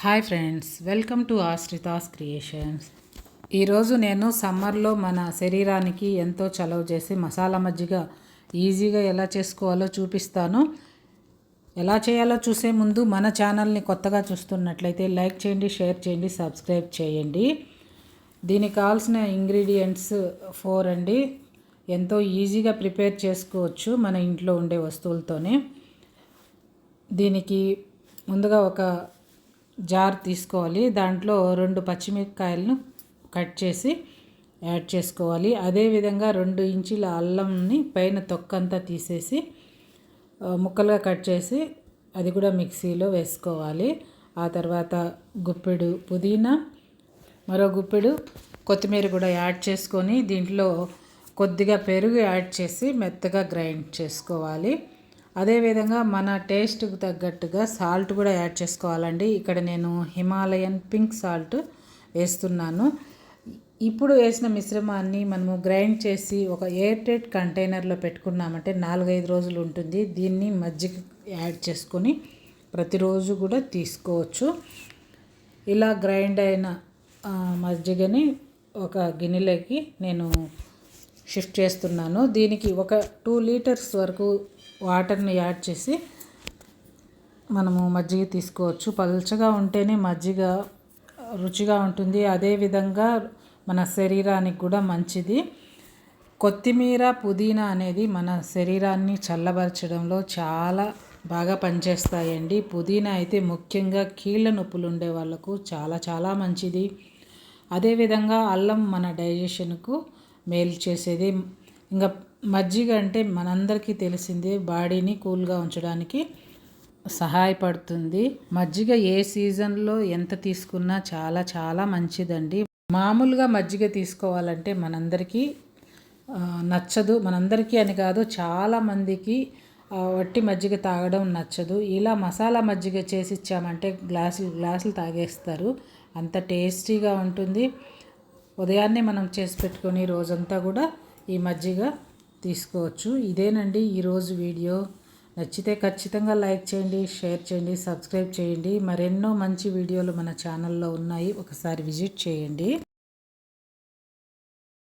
Hi friends welcome to Ashritha's creations. ఈరోజు నేను సమ్మర్లో మన శరీరానికి ఎంతో చలవ చేసి మసాలా మజ్జిగ ఈజీగా ఎలా చేసుకోవాలో చూపిస్తాను. ఎలా చేయాలో చూసే ముందు మన ఛానల్ని కొత్తగా చూస్తున్నట్లయితే లైక్ చేయండి షేర్ చేయండి సబ్స్క్రైబ్ చేయండి. దీనికి కావాల్సిన ఇంగ్రీడియంట్స్ ఫోర్ అండి. ఎంతో ఈజీగా ప్రిపేర్ చేసుకోవచ్చు మన ఇంట్లో ఉండే వస్తువులతోనే. దీనికి ముందుగా ఒక జార్ తీసుకోవాలి. దాంట్లో రెండు పచ్చిమిరపకాయలను కట్ చేసి యాడ్ చేసుకోవాలి. అదేవిధంగా రెండు ఇంచుల అల్లంని పైన తొక్కంతా తీసేసి ముక్కలుగా కట్ చేసి అది కూడా మిక్సీలో వేసుకోవాలి. ఆ తర్వాత గుప్పెడు పుదీనా మరో గుప్పెడు కొత్తిమీర కూడా యాడ్ చేసుకొని దీంట్లో కొద్దిగా పెరుగు యాడ్ చేసి మెత్తగా గ్రైండ్ చేసుకోవాలి. అదేవిధంగా మన టేస్ట్కి తగ్గట్టుగా సాల్ట్ కూడా యాడ్ చేసుకోవాలండి. ఇక్కడ నేను హిమాలయన్ పింక్ సాల్ట్ వేస్తున్నాను. ఇప్పుడు వేసిన మిశ్రమాన్ని మనము గ్రైండ్ చేసి ఒక ఎయిర్ టైట్ కంటైనర్లో పెట్టుకున్నామంటే నాలుగైదు రోజులు ఉంటుంది. దీన్ని మజ్జిగ యాడ్ చేసుకొని ప్రతిరోజు కూడా తీసుకోవచ్చు. ఇలా గ్రైండ్ అయిన మజ్జిగని ఒక గిన్నెలోకి నేను షిఫ్ట్ చేస్తున్నాను. దీనికి ఒక టూ లీటర్స్ వరకు వాటర్ని యాడ్ చేసి మనము మజ్జిగ తీసుకోవచ్చు. పల్చగా ఉంటేనే మజ్జిగ రుచిగా ఉంటుంది. అదేవిధంగా మన శరీరానికి కూడా మంచిది. కొత్తిమీర పుదీనా అనేది మన శరీరాన్ని చల్లబరచడంలో చాలా బాగా పనిచేస్తాయండి. పుదీనా అయితే ముఖ్యంగా కీళ్ళ నొప్పులు ఉండే వాళ్ళకు చాలా చాలా మంచిది. అదేవిధంగా అల్లం మన డైజెషన్కు మేలు చేసేది. ఇంకా మజ్జిగ అంటే మనందరికీ తెలిసిందే బాడీని కూల్గా ఉంచడానికి సహాయపడుతుంది. మజ్జిగ ఏ సీజన్లో ఎంత తీసుకున్నా చాలా చాలా మంచిదండి. మామూలుగా మజ్జిగ తీసుకోవాలంటే మనందరికీ నచ్చదు. మనందరికీ అని కాదు చాలామందికి వట్టి మజ్జిగ తాగడం నచ్చదు. ఇలా మసాలా మజ్జిగ చేసి ఇచ్చామంటే గ్లాసులు గ్లాసులు తాగేస్తారు. అంత టేస్టీగా ఉంటుంది. ఉదయాన్నే మనం చేసి పెట్టుకొని రోజంతా కూడా ఈ మజ్జిగ తీసుకోవచ్చు. ఇదేనండి ఈరోజు వీడియో. నచ్చితే ఖచ్చితంగా లైక్ చేయండి షేర్ చేయండి సబ్స్క్రైబ్ చేయండి. మరెన్నో మంచి వీడియోలు మన ఛానల్లో ఉన్నాయి. ఒకసారి విజిట్ చేయండి.